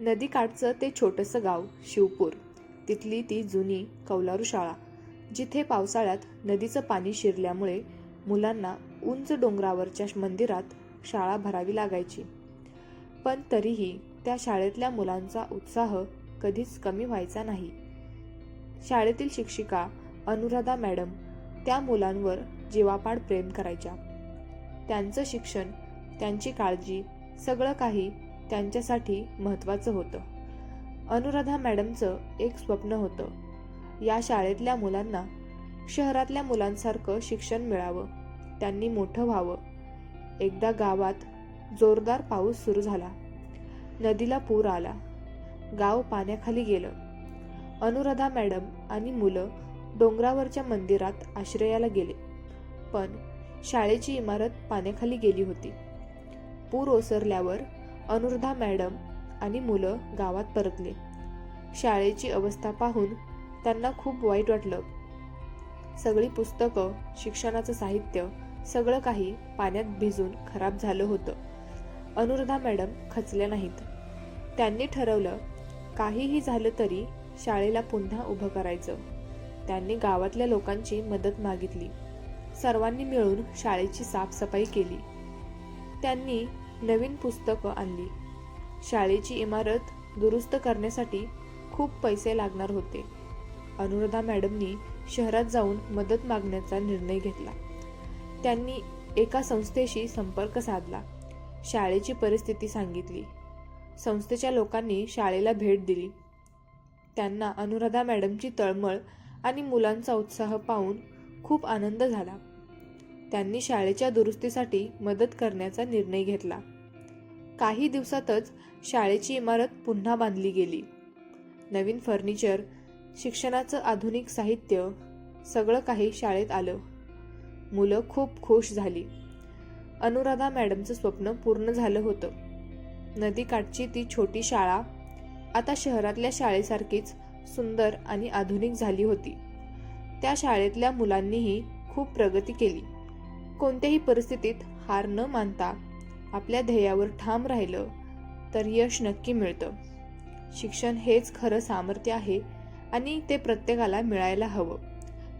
नदीकाठचं ते छोटंसं गाव शिवपूर. तिथली ती जुनी कौलारू शाळा जिथे पावसाळ्यात नदीचं पाणी शिरल्यामुळे मुलांना उंच डोंगरावरच्या मंदिरात शाळा भरावी लागायची. पण तरीही त्या शाळेतल्या मुलांचा उत्साह कधीच कमी व्हायचा नाही. शाळेतील शिक्षिका अनुराधा मॅडम त्या मुलांवर जीवापाड प्रेम करायच्या. त्यांचं शिक्षण त्यांची काळजी सगळं काही त्यांच्यासाठी महत्त्वाचं होतं. अनुराधा मॅडमचं एक स्वप्न होतं. या शाळेतल्या मुलांना शहरातल्या मुलांसारखं शिक्षण मिळावं. त्यांनी मोठं व्हावं. एकदा गावात जोरदार पाऊस सुरू झाला. नदीला पूर आला. गाव पाण्याखाली गेलं. अनुराधा मॅडम आणि मुलं डोंगरावरच्या मंदिरात आश्रयाला गेले. पण शाळेची इमारत पाण्याखाली गेली होती. पूर ओसरल्यावर अनुराधा मॅडम आणि मुलं गावात परतले. शाळेची अवस्था पाहून त्यांना खूप वाईट वाटलं. सगळी पुस्तकं शिक्षणाचं साहित्य सगळं काही पाण्यात भिजून खराब झालं होतं. अनुराधा मॅडम खचल्या नाहीत. त्यांनी ठरवलं काहीही झालं तरी शाळेला पुन्हा उभं करायचं. त्यांनी गावातल्या लोकांची मदत मागितली. सर्वांनी मिळून शाळेची साफसफाई केली. त्यांनी नवीन पुस्तकं आणली. शाळेची इमारत दुरुस्त करण्यासाठी खूप पैसे लागणार होते. अनुराधा मॅडमनी शहरात जाऊन मदत मागण्याचा निर्णय घेतला. त्यांनी एका संस्थेशी संपर्क साधला. शाळेची परिस्थिती सांगितली. संस्थेच्या लोकांनी शाळेला भेट दिली. त्यांना अनुराधा मॅडमची तळमळ आणि मुलांचा उत्साह पाहून खूप आनंद झाला. त्यांनी शाळेच्या दुरुस्तीसाठी मदत करण्याचा निर्णय घेतला. काही दिवसातच शाळेची इमारत पुन्हा बांधली गेली. नवीन फर्निचर शिक्षणाचं आधुनिक साहित्य सगळं काही शाळेत आलं. मुलं खूप खुश झाली. अनुराधा मॅडमचं स्वप्न पूर्ण झालं होतं. नदीकाठची ती छोटी शाळा आता शहरातल्या शाळेसारखीच सुंदर आणि आधुनिक झाली होती. त्या शाळेतल्या मुलांनीही खूप प्रगती केली. कोणत्याही परिस्थितीत हार न मानता आपल्या ध्येयावर ठाम राहिलं तर यश नक्की मिळतं. शिक्षण हेच खरं सामर्थ्य आहे आणि ते प्रत्येकाला मिळायला हवं.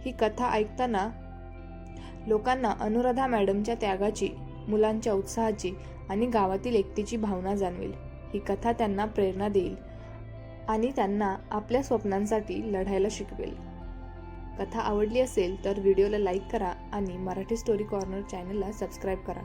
ही कथा ऐकताना लोकांना अनुराधा मॅडमच्या त्यागाची मुलांच्या उत्साहाची आणि गावातील एकतेची भावना जाणवेल. ही कथा त्यांना प्रेरणा देईल आणि त्यांना आपल्या स्वप्नांसाठी लढायला शिकवेल. कथा आवडली असेल तर व्हिडिओला लाईक करा आणि मराठी स्टोरी कॉर्नर चॅनलला सबस्क्राईब करा.